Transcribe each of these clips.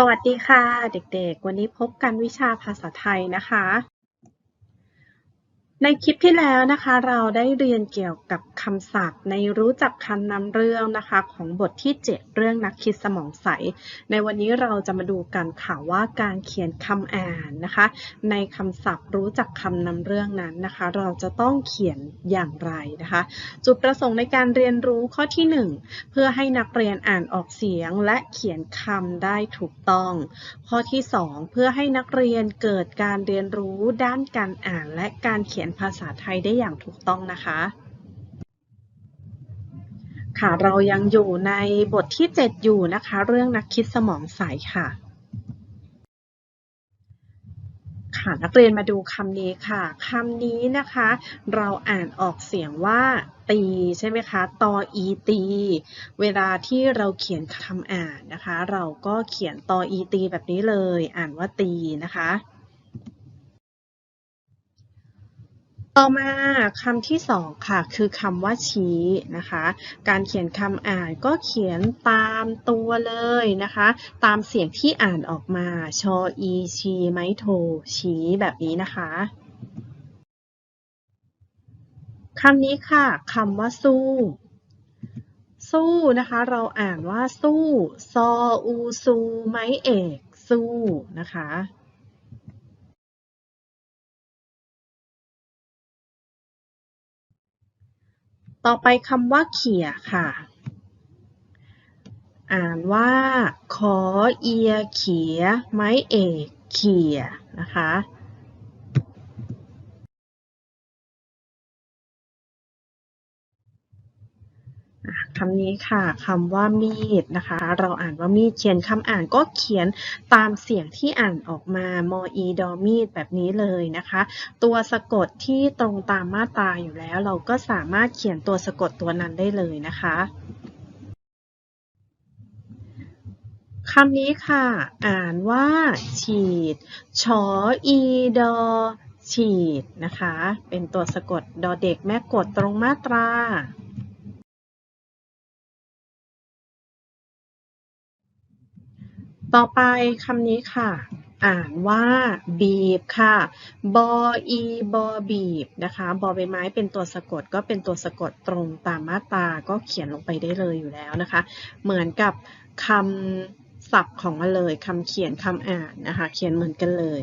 สวัสดีค่ะ เด็กๆ วันนี้พบกันวิชาภาษาไทยนะคะ ในคลิปที่แล้วนะคะเราได้เรียนเกี่ยวกับคำศัพท์ในรู้จักคำนำเรื่องนะคะของบทที่ 7 เรื่องนักคิดสมองใส ในวันนี้เราจะมาดูกันค่ะว่าการเขียนคำอ่านนะคะ ในคำศัพท์รู้จักคำนำเรื่องนั้นนะคะ เราจะต้องเขียนอย่างไรนะคะ จุดประสงค์ในการเรียนรู้ข้อที่ 1 เพื่อให้นักเรียนอ่านออกเสียงและเขียนคำได้ถูกต้อง ข้อที่ 2 เพื่อให้นักเรียนเกิดการเรียนรู้ด้านการอ่านและการเขียนภาษาไทยได้อย่างถูกต้องนะคะค่ะเรายังอยู่ในบทที่ 7 อยู่นะคะ เรื่องนักคิดสมองใสค่ะ ค่ะนักเรียนมาดูคำนี้ค่ะคำนี้นะคะ เราอ่านออกเสียงว่า ตีใช่ไหมคะตออีตี เวลาที่เราเขียนคำอ่านนะคะ เราก็เขียนตออีตีแบบนี้เลย อ่านว่าตีนะคะ ต่อมาคำที่สองค่ะคือคำว่าชี้นะคะ การเขียนคำอ่านก็เขียนตามตัวเลยนะคะ ตามเสียงที่อ่านออกมา ชออีชีไม้โท ชี้แบบนี้นะคะคำนี้ค่ะคำว่าสู้ สู้นะคะ เราอ่านว่าสู้ ซออูซูไม้เอก สู้นะคะ ต่อไปคำว่าเขี่ยค่ะ อ่านว่า ขอเอียเขีย ไม้เอก เขี่ยนะคะ คำนี้ค่ะคำว่ามีดนะคะ เราอ่านว่ามีดเขียนคำอ่านก็เขียนตามเสียงที่อ่านออกมามอีดอมีดแบบนี้เลยนะคะ ตัวสะกดที่ตรงตามมาตราอยู่แล้ว เราก็สามารถเขียนตัวสะกดตัวนั้นได้เลยนะคะคำนี้ค่ะ อ่านว่า ฉีด ชออีดอ ฉีดนะคะ เป็นตัวสะกดดอเด็กแม่กดตรงมาตรา ต่อไปคำนี้ค่ะ อ่านว่าบีบค่ะ บออีบอบีบนะคะ บอใบไม้เป็นตัวสะกดก็เป็นตัวสะกดตรงตามมาตราก็เขียนลงไปได้เลยอยู่แล้วนะคะ เหมือนกับคำศัพท์ของมันเลยคำเขียนคำอ่านนะคะ เขียนเหมือนกันเลย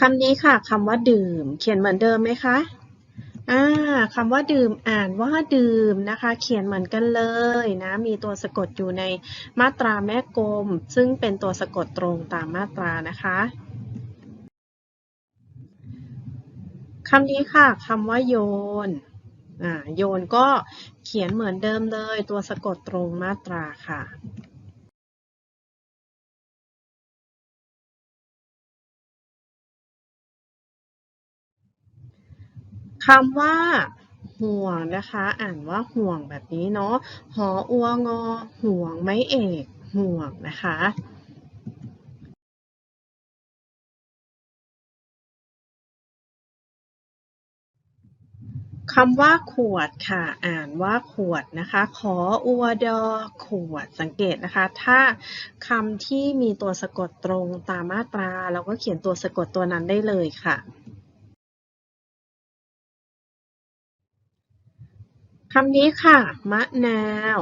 คำนี้ค่ะคำว่าดื่ม เขียนเหมือนเดิมไหมคะ อ่าคำว่าดื่มอ่านว่าดื่มนะคะ เขียนเหมือนกันเลยนะ มีตัวสะกดอยู่ในมาตราแม่กลม ซึ่งเป็นตัวสะกดตรงตามมาตรานะคะคำนี้ค่ะคำว่าโยนอ่าโยนก็เขียนเหมือนเดิมเลย ตัวสะกดตรงมาตราค่ะ คำว่าห่วงนะคะ อ่านว่าห่วงแบบนี้เนาะหออัวงอ ห่วงไม้เอกห่วงนะคะคำว่าขวดค่ะ อ่านว่าขวดนะคะ ขออัวดอขวดสังเกตนะคะ ถ้าคำที่มีตัวสะกดตรงตามมาตรา เราก็เขียนตัวสะกดตัวนั้นได้เลยค่ะ คำนี้ค่ะ มะนาว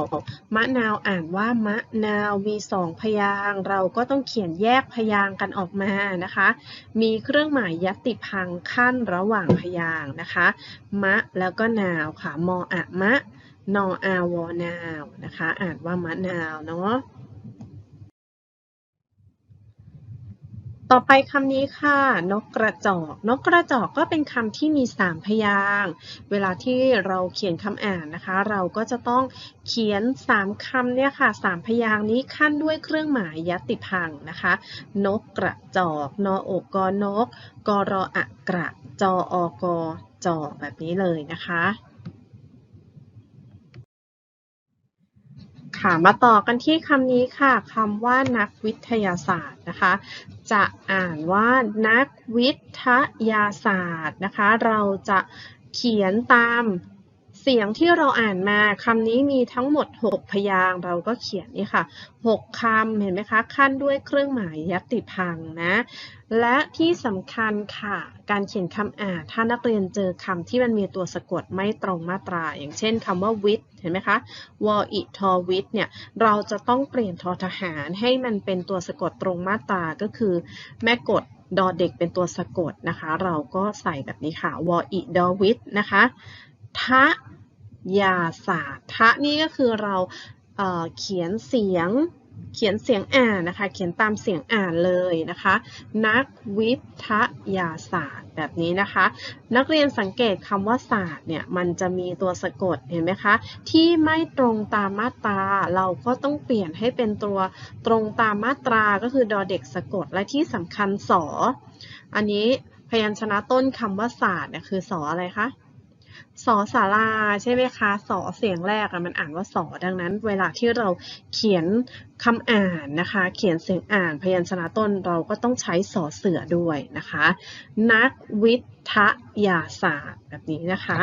มะนาวอ่านว่ามะนาวมีสองพยางเราก็ต้องเขียนแยกพยางกันออกมานะคะ มีเครื่องหมายยัตติพังขั้นระหว่างพยางนะคะ มะแล้วก็นาวค่ะ มออะมะ นออาวอนาวนะคะ อ่านว่ามะนาวเนาะ ต่อไปคำนี้ค่ะ นกกระจอก นกกระจอกก็เป็นคำที่มี3พยางค์เวลาที่เราเขียนคำอ่านนะคะ เราก็จะต้องเขียน3คำเนี่ยค่ะ3พยางค์นี้ขั้นด้วยเครื่องหมายยัตติพังนะคะ นกกระจอก นออกกนก กรออะกระ จออกจอแบบนี้เลยนะคะ ค่ะมาต่อกันที่คำนี้ค่ะคำว่านักวิทยาศาสตร์นะคะ จะอ่านว่านักวิทยาศาสตร์นะคะ เราจะเขียนตาม เสียงที่เราอ่านมาคำนี้มีทั้งหมด 6 พยางเราก็เขียนนี่ค่ะ 6คำเห็นไหมคะขั้นด้วยเครื่องหมายยัติพังนะ และที่สำคัญค่ะ การเขียนคำอ่านถ้านักเรียนเจอคำที่มันมีตัวสะกดไม่ตรงมาตรา อย่างเช่นคำว่าวิทเห็นไหมคะวออิทอวิทเนี่ยเราจะต้องเปลี่ยนทอทหารให้มันเป็นตัวสะกดตรงมาตราก็คือ แม่กดดอเด็กเป็นตัวสะกดนะคะ เราก็ใส่แบบนี้ค่ะวออิดอวิทนะคะ ทะยาศาสตร์ทะนี่ก็คือเราเเขียนเสียงเขียนเสียงอ่านนะคะ เขียนตามเสียงอ่านเลยนะคะ นักวิทยาศาสตร์แบบนี้นะคะ นักเรียนสังเกตคำว่าศาสตร์เนี่ยมันจะมีตัวสะกดเห็นไหมคะ ที่ไม่ตรงตามมาตรา เราก็ต้องเปลี่ยนให้เป็นตัวตรงตามมาตราก็คือดอเด็กสะกดและที่สำคัญสอ อันนี้พยัญชนะต้นคำว่าศาสตร์เนี่ยคือสออะไรคะ สอสาราใช่ไหมคะ สอเสียงแรกอะมันอ่านว่าสอดังนั้น เวลาที่เราเขียนคำอ่านนะคะ เขียนเสียงอ่านพยัญชนะต้นเราก็ต้องใช้สอเสือด้วยนะคะ นักวิทยาศาสตร์แบบนี้นะคะ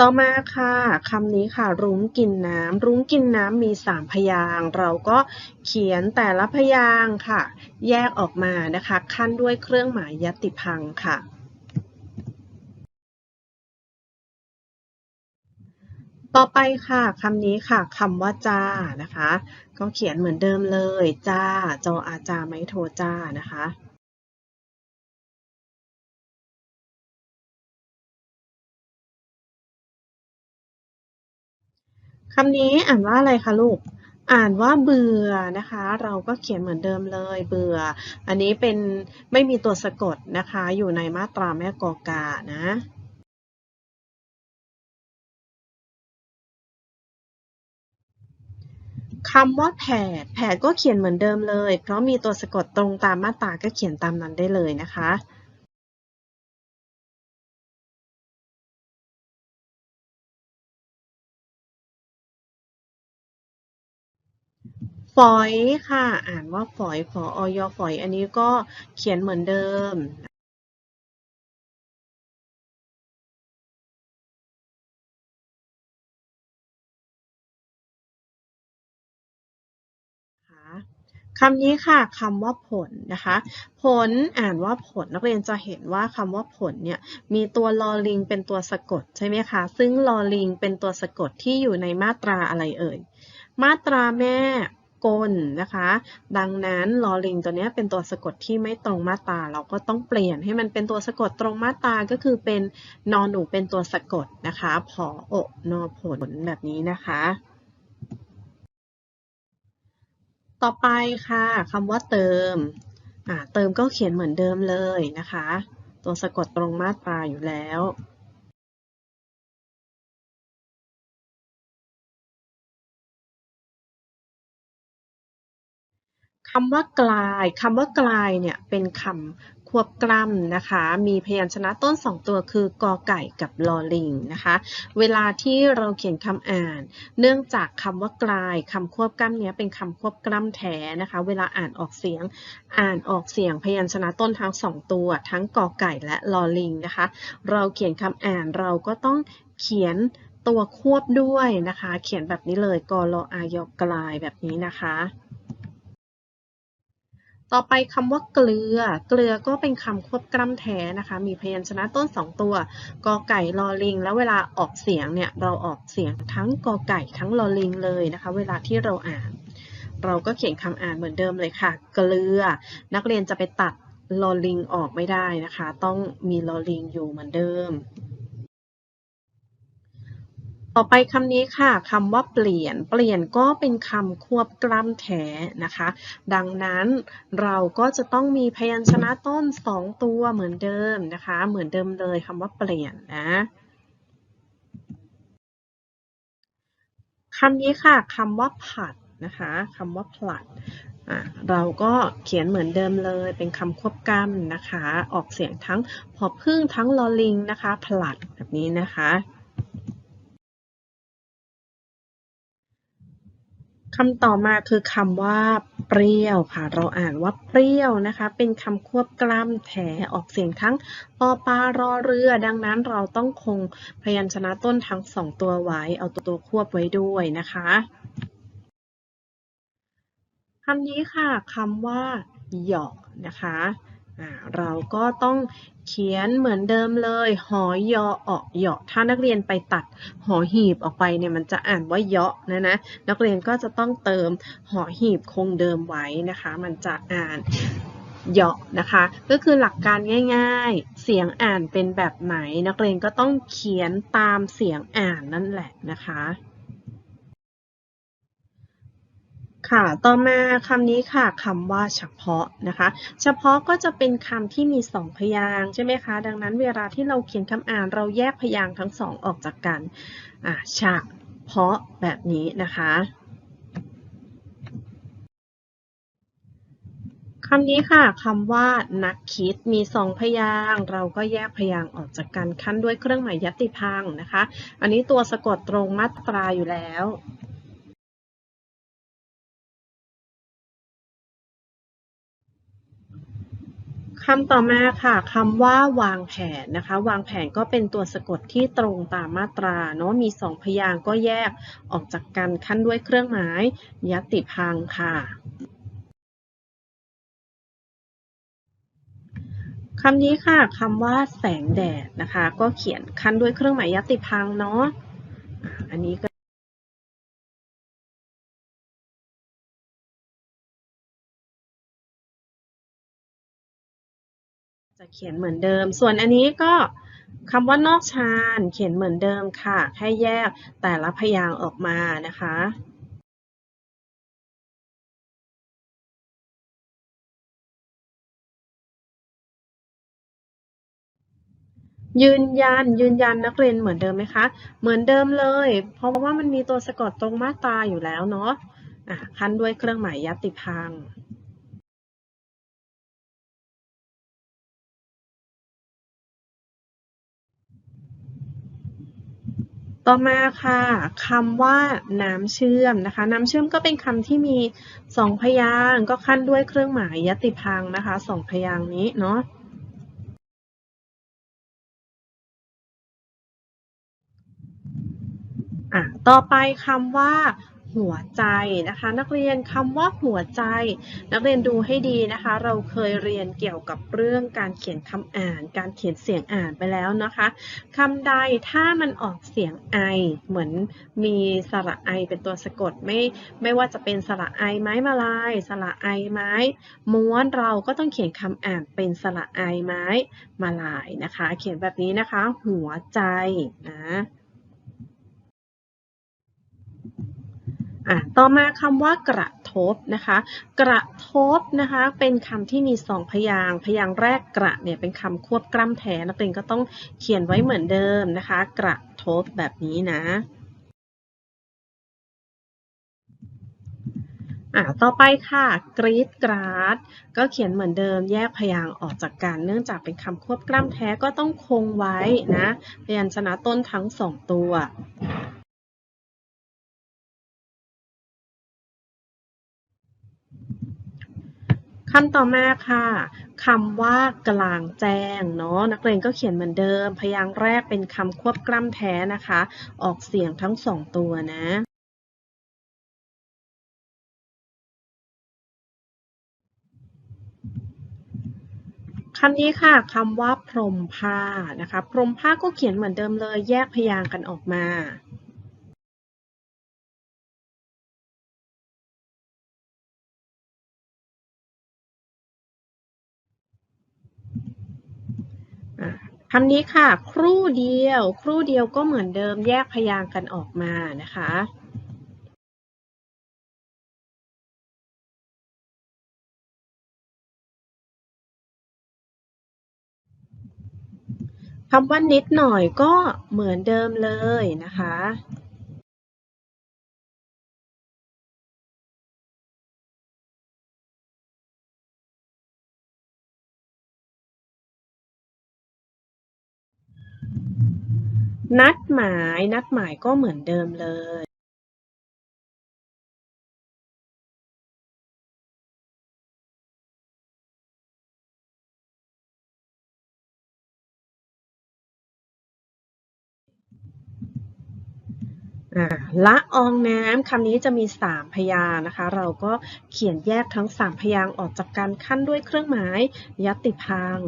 ต่อมาค่ะคำนี้ค่ะ รุ้งกินน้ำรุ้งกินน้ำมีสามพยางเราก็เขียนแต่ละพยางค่ะ แยกออกมานะคะ ขั้นด้วยเครื่องหมายยติพังค่ะ ต่อไปค่ะคำนี้ค่ะคำว่าจ้านะคะ ก็เขียนเหมือนเดิมเลย จ้าจออาจาไม่โทจ้านะคะคำนี้อ่านว่าอะไรคะลูก อ่านว่าเบื่อนะคะ เราก็เขียนเหมือนเดิมเลย เบื่อ อันนี้เป็นไม่มีตัวสะกดนะคะ อยู่ในมาตราแม่กอกานะ คำว่าแผดแผดก็เขียนเหมือนเดิมเลย เพราะมีตัวสะกดตรงตามมาตราก็เขียนตามนั้นได้เลยนะคะ ฝอยค่ะ อ่านว่าฝอย ฝออยฝอย อันนี้ก็เขียนเหมือนเดิม คำนี้ค่ะคำว่าผลนะคะ ผลอ่านว่าผลนักเรียนจะเห็นว่าคำว่าผลเนี่ยมีตัวลอลิงเป็นตัวสะกดใช่ไหมคะซึ่งลอลิงเป็นตัวสะกดที่อยู่ในมาตราอะไรเอ่ย มาตราแม่กลนะคะ ดังนั้นลอลิงตัวนี้เป็นตัวสะกดที่ไม่ตรงมาตราเราก็ต้องเปลี่ยนให้มันเป็นตัวสะกดตรงมาตราก็คือเป็นนอนหนูเป็นตัวสะกดนะคะผอโอนอผลแบบนี้นะคะ ต่อไปค่ะคำว่าเติม เติมก็เขียนเหมือนเดิมเลยนะคะ ตัวสะกดตรงมาตราอยู่แล้ว คำว่ากลาย คำว่ากลายเนี่ยเป็นคำ ควบกล้ำนะคะ มีพยัญชนะต้นสองตัวคือกอไก่กับลอลิงนะคะ เวลาที่เราเขียนคำอ่าน เนื่องจากคำว่ากลายคำควบกล้ำเนี้ยเป็นคำควบกล้ำแท้นะคะ เวลาอ่านออกเสียง อ่านออกเสียงพยัญชนะต้นทั้งสองตัว ทั้งกอไก่และลอลิงนะคะ เราเขียนคำอ่านเราก็ต้องเขียนตัวควบด้วยนะคะ เขียนแบบนี้เลยกอลออายอกลายแบบนี้นะคะ ต่อไปคำว่าเกลือ เกลือก็เป็นคำควบกล้ำแท้นะคะ มีพยัญชนะต้นสองตัว กอไก่ลอลิง แล้วเวลาออกเสียงเนี่ย เราออกเสียงทั้งกอไก่ทั้งลอลิงเลยนะคะ เวลาที่เราอ่าน เราก็เขียนคำอ่านเหมือนเดิมเลยค่ะ เกลือ นักเรียนจะไปตัดลอลิงออกไม่ได้นะคะ ต้องมีลอลิงอยู่เหมือนเดิม ต่อไปคำนี้ค่ะคำว่าเปลี่ยน เปลี่ยนก็เป็นคำควบกล้ำแท้นะคะ ดังนั้นเราก็จะต้องมีพยัญชนะต้นสองตัวเหมือนเดิมนะคะ เหมือนเดิมเลยคำว่าเปลี่ยนนะคำนี้ค่ะคำว่าผัดนะคะคำว่าผลัดเราก็เขียนเหมือนเดิมเลยเป็นคำควบกล้ำนะคะ ออกเสียงทั้งพอพึ่งทั้งลอลิงนะคะ ผลัดแบบนี้นะคะ คำต่อมาคือคำว่า เปรี้ยวค่ะ เราอ่านว่าเปรี้ยวนะคะ เป็นคำควบกล้ำแถออกเสียงทั้งปอปลารอเรือ ดังนั้นเราต้องคงพยัญชนะต้นทั้งสองตัวไว้ เอาตัวตัวควบไว้ด้วยนะคะคำนี้ค่ะคำว่า หยอกนะคะ เราก็ต้องเขียนเหมือนเดิมเลย หอยอออกเหยาะถ้านักเรียนไปตัดหอหีบออกไปเนี่ยมันจะอ่านว่าเยาะนะนะ นักเรียนก็จะต้องเติมหอหีบคงเดิมไว้นะคะ มันจะอ่านเหยาะนะคะ ก็คือหลักการง่าย ๆ เสียงอ่านเป็นแบบไหน นักเรียนก็ต้องเขียนตามเสียงอ่านนั่นแหละนะคะ ค่ะ ต่อมาคำนี้ค่ะคำว่าเฉพาะนะคะ เฉพาะก็จะเป็นคำที่มีสองพยางค์ใช่ไหมคะ ดังนั้นเวลาที่เราเขียนคำอ่านเราแยกพยางค์ทั้งสองออกจากกันอ่าเฉพาะแบบนี้นะคะคำนี้ค่ะคำว่านักคิดมีสองพยางเราก็แยกพยางออกจากกันขั้นด้วยเครื่องหมายยติพังนะคะ อันนี้ตัวสะกดตรงมาตราอยู่แล้ว คำต่อมาค่ะคำว่าวางแผนนะคะ วางแผนก็เป็นตัวสะกดที่ตรงตามมาตราเนาะมีสองพยางก็แยกออกจากกันขั้นด้วยเครื่องหมายยติพังค่ะคำนี้ค่ะคำว่าแสงแดดนะคะ ก็เขียนขั้นด้วยเครื่องหมายยติพังเนาะอันนี้ก็ จะเขียนเหมือนเดิม ส่วนอันนี้ก็คำว่านอกชานเขียนเหมือนเดิมค่ะ แค่แยกแต่ละพยางค์ออกมานะคะยืนยันยืนยันนักเรียนเหมือนเดิมไหมคะ เหมือนเดิมเลย เพราะว่ามันมีตัวสะกดตรงมาตราอยู่แล้วเนาะะคันด้วยเครื่องหมายยัติพัง ต่อมาค่ะคำว่าน้ำเชื่อมนะคะ น้ำเชื่อมก็เป็นคำที่มีสองพยางก็ขั้นด้วยเครื่องหมายยติพังนะคะสองพยางนี้เนาะอะต่อไปคำว่า หัวใจนะคะ นักเรียนคำว่าหัวใจ นักเรียนดูให้ดีนะคะ เราเคยเรียนเกี่ยวกับเรื่องการเขียนคำอ่าน การเขียนเสียงอ่านไปแล้วนะคะคำใดถ้ามันออกเสียงไอ เหมือนมีสระไอเป็นตัวสะกดไม่ไม่ว่าจะเป็นสระไอไม้มาลาย สระไอไม้ ม้วนเราก็ต้องเขียนคำอ่านเป็นสระไอไม้มาลายนะคะ เขียนแบบนี้นะคะ หัวใจนะ อะต่อมาคำว่ากระทบนะคะ กระทบนะคะเป็นคำที่มีสองพยางพยางแรกกระเนี่ยเป็นคำควบกล้ำแทนนักเรียนก็ต้องเขียนไว้เหมือนเดิมนะคะ กระทบแบบนี้นะอ่าต่อไปค่ะกรีดกราดก็เขียนเหมือนเดิมแยกพยางออกจากกัน เนื่องจากเป็นคำควบกล้ำแท้ก็ต้องคงไว้นะพยัญชนะต้นทั้งสองตัว คำต่อมาค่ะคำว่ากลางแจ้งเนาะนักเรียนก็เขียนเหมือนเดิม พยางค์แรกเป็นคำควบกล้ำแท้นะคะ ออกเสียงทั้งสองตัวนะคำนี้ค่ะคำว่าพรมผ้านะคะ พรมผ้าก็เขียนเหมือนเดิมเลย แยกพยางค์กันออกมา คำนี้ค่ะ ครู่เดียว ครู่เดียวก็เหมือนเดิมแยกพยางค์กันออกมานะคะคำว่านิดหน่อยก็เหมือนเดิมเลยนะคะ นัดหมาย นัดหมายก็เหมือนเดิมเลยละอองน้ำคำนี้จะมี 3 พยางนะคะ เราก็เขียนแยกทั้ง 3 พยางออกจากกันขั้นด้วยเครื่องหมายยติพัง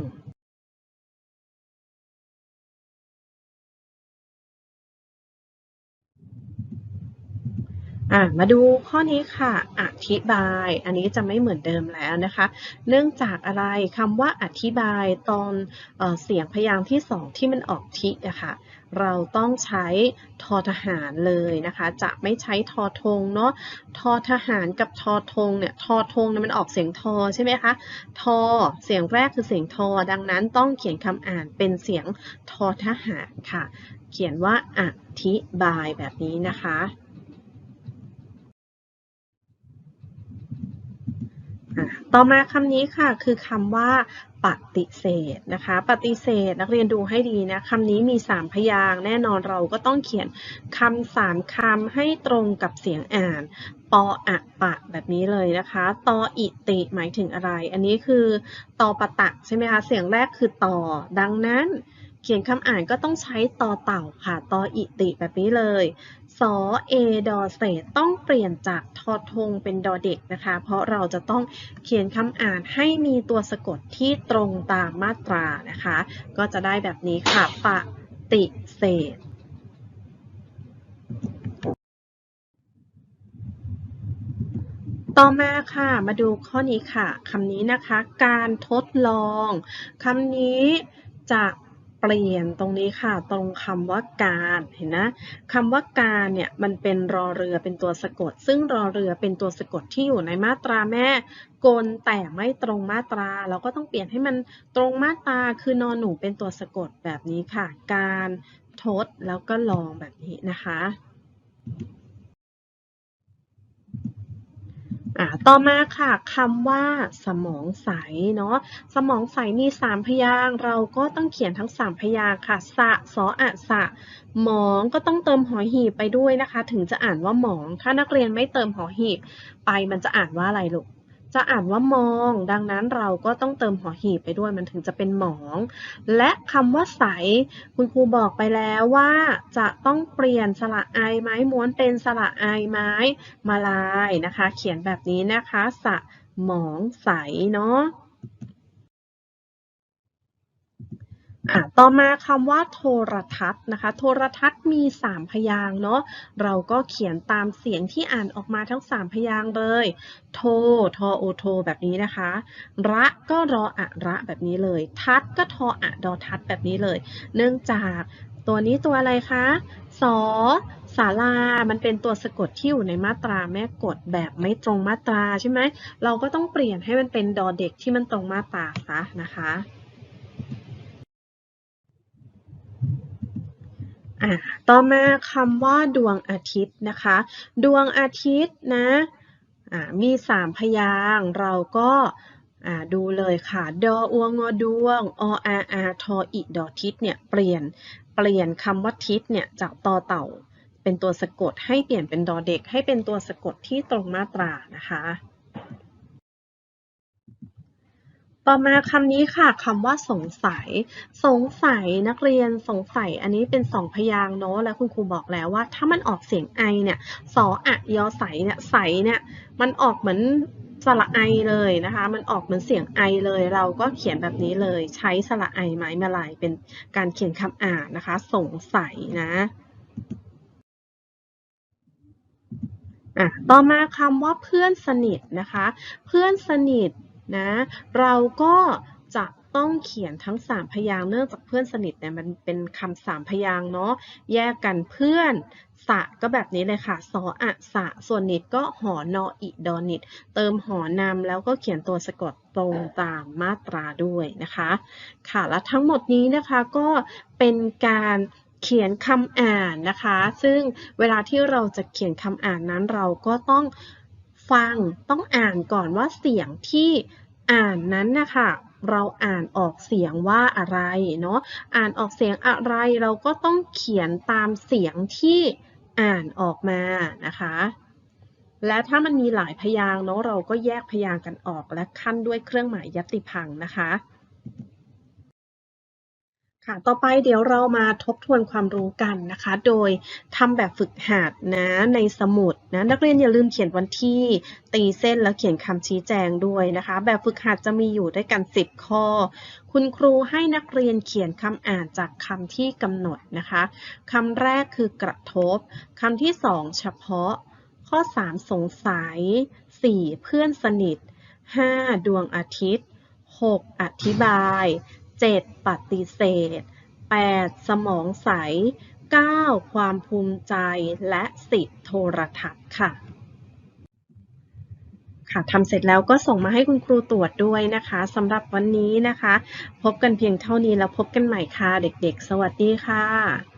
อะมาดูข้อนี้ค่ะ อธิบาย อันนี้จะไม่เหมือนเดิมแล้วนะคะ เนื่องจากอะไรคำว่าอธิบายตอนเออเสียงพยางค์ที่สองที่มันออกทิอะค่ะเราต้องใช้ทอทหารเลยนะคะ จะไม่ใช้ทอทงเนาะทอทหารกับทอทงเนี่ยทอทงเนี่ยมันออกเสียงทอใช่ไหมคะทอเสียงแรกคือเสียงทอ ดังนั้นต้องเขียนคำอ่านเป็นเสียงทอทหารค่ะ เขียนว่าอธิบายแบบนี้นะคะ ต่อมาคำนี้ค่ะคือคำว่าปฏิเสธนะคะปฏิเสธนักเรียนดูให้ดีนะคำนี้มี 3 พยางแน่นอนเราก็ต้องเขียนคำสามคำให้ตรงกับเสียงอ่านปออะปะแบบนี้เลยนะคะตออิติหมายถึงอะไร อันนี้คือตอปะตะใช่ไหมคะเสียงแรกคือต่อดังนั้น เขียนคำอ่านก็ต้องใช้ตอเต่าค่ะตออิติแบบนี้เลย สอเอดอเศษต้องเปลี่ยนจากทอทงเป็นดอเด็กนะคะ เพราะเราจะต้องเขียนคำอ่านให้มีตัวสะกดที่ตรงตามมาตรานะคะ ก็จะได้แบบนี้ค่ะ ปฏิเสธต่อมาค่ะมาดูข้อนี้ค่ะคำนี้นะคะ การทดลองคำนี้จะ เปลี่ยนตรงนี้ค่ะ ตรงคำว่าการเห็นนะคำว่าการเนี่ยมันเป็นรอเรือเป็นตัวสะกด ซึ่งรอเรือเป็นตัวสะกดที่อยู่ในมาตราแม่กลแต่ไม่ตรงมาตรา เราก็ต้องเปลี่ยนให้มันตรงมาตราคือนอนหนูเป็นตัวสะกดแบบนี้ค่ะ การทดแล้วก็ลองแบบนี้นะคะ อ่าต่อมาค่ะคำว่าสมองใสเนาะสมองใสมี3พยางเราก็ต้องเขียนทั้ง3พยางค์ค่ะ สะสออะสะหมองก็ต้องเติมหอหีบไปด้วยนะคะ ถึงจะอ่านว่าหมอง ถ้านักเรียนไม่เติมหอหีบไปมันจะอ่านว่าอะไรลูก จะอ่านว่ามอง ดังนั้นเราก็ต้องเติมหอหีบไปด้วยมันถึงจะเป็นหมอง และคำว่าใส คุณครูบอกไปแล้วว่าจะต้องเปลี่ยนสระไอไม้ม้วนเป็นสระไอไม้มาลายนะคะ เขียนแบบนี้นะคะ สะหมองใสเนาะ ต่อมาคำว่าโทรทัศน์นะคะ โทรทัศน์มี 3 พยางเนาะ เราก็เขียนตามเสียงที่อ่านออกมาทั้ง 3 พยางเลย โท ทอโอโท แบบนี้นะคะ ระก็รออะระแบบนี้เลย ทัดก็ทออะดอทัดแบบนี้เลย เนื่องจากตัวนี้ตัวอะไรคะ สอสาลา มันเป็นตัวสะกดที่อยู่ในมาตราแม่กดแบบไม่ตรงมาตราใช่ไหม เราก็ต้องเปลี่ยนให้มันเป็นดอเด็กที่มันตรงมาตราซะนะคะ อะต่อมาคำว่าดวงอาทิตย์นะคะ ดวงอาทิตย์นะอะมี3พยางเราก็อะดูเลยค่ะ ดออวงอดวง ออาอาทออิดอทิศเนี่ยเปลี่ยนเปลี่ยนคำว่าทิศเนี่ยจากตอเต่า เป็นตัวสะกดให้เปลี่ยนเป็นดอเด็ก ให้เป็นตัวสะกดที่ตรงมาตรานะคะ ต่อมาคำนี้ค่ะคำว่าสงสัย สงสัยนักเรียนสงสัย อันนี้เป็นสองพยางเนาะแล้วคุณครูบอกแล้วว่า ถ้ามันออกเสียงไอเนี่ยสออะยอใสเนี่ยใสเนี่ยมันออกเหมือนสระไอเลยนะคะ มันออกเหมือนเสียงไอเลย เราก็เขียนแบบนี้เลย ใช้สระไอไม้มาลายเป็นการเขียนคำอ่านนะคะ สงสัยนะอะต่อมาคำว่าเพื่อนสนิทนะคะ เพื่อนสนิท นะ เราก็จะต้องเขียนทั้ง 3 พยางเนื่องจากเพื่อนสนิทเนี่ยมันเป็นคำสามพยางเนาะแยกกันเพื่อน สะก็แบบนี้เลยค่ะสออะสะส่วนนิดก็หอนออิดอนิด เติมหอนำแล้วก็เขียนตัวสะกดตรงตามมาตราด้วยนะคะ ค่ะและทั้งหมดนี้นะคะก็เป็นการเขียนคำอ่านนะคะ ซึ่งเวลาที่เราจะเขียนคำอ่านนั้นเราก็ต้อง ฟังต้องอ่านก่อนว่าเสียงที่อ่านนั้นนะคะเราอ่านออกเสียงว่าอะไรเนาะอ่านออกเสียงอะไรเราก็ต้องเขียนตามเสียงที่อ่านออกมานะคะ และถ้ามันมีหลายพยางค์เนาะเราก็แยกพยางค์กันออกและขั้นด้วยเครื่องหมายยติพังนะคะ ค่ะ ต่อไปเดี๋ยวเรามาทบทวนความรู้กันนะคะ โดยทำแบบฝึกหัดนะในสมุดนะนักเรียนอย่าลืมเขียนวันที่ตีเส้นแล้วเขียนคำชี้แจงด้วยนะคะ แบบฝึกหัดจะมีอยู่ด้วยกัน 10 ข้อ คุณครูให้นักเรียนเขียนคำอ่านจากคำที่กำหนดนะคะคำแรกคือกระทบคำที่ 2 เฉพาะ ข้อ 3 สงสัย 4 เพื่อนสนิท 5 ดวงอาทิตย์ 6 อธิบาย 7. ปฏิเสธ 8. สมองใส 9. ความภูมิใจ และ 10. โทรทัศน์ค่ะ ค่ะทำเสร็จแล้วก็ส่งมาให้คุณครูตรวจด้วยนะคะสำหรับวันนี้นะคะ พบกันเพียงเท่านี้แล้วพบกันใหม่ค่ะ เด็กๆ สวัสดีค่ะ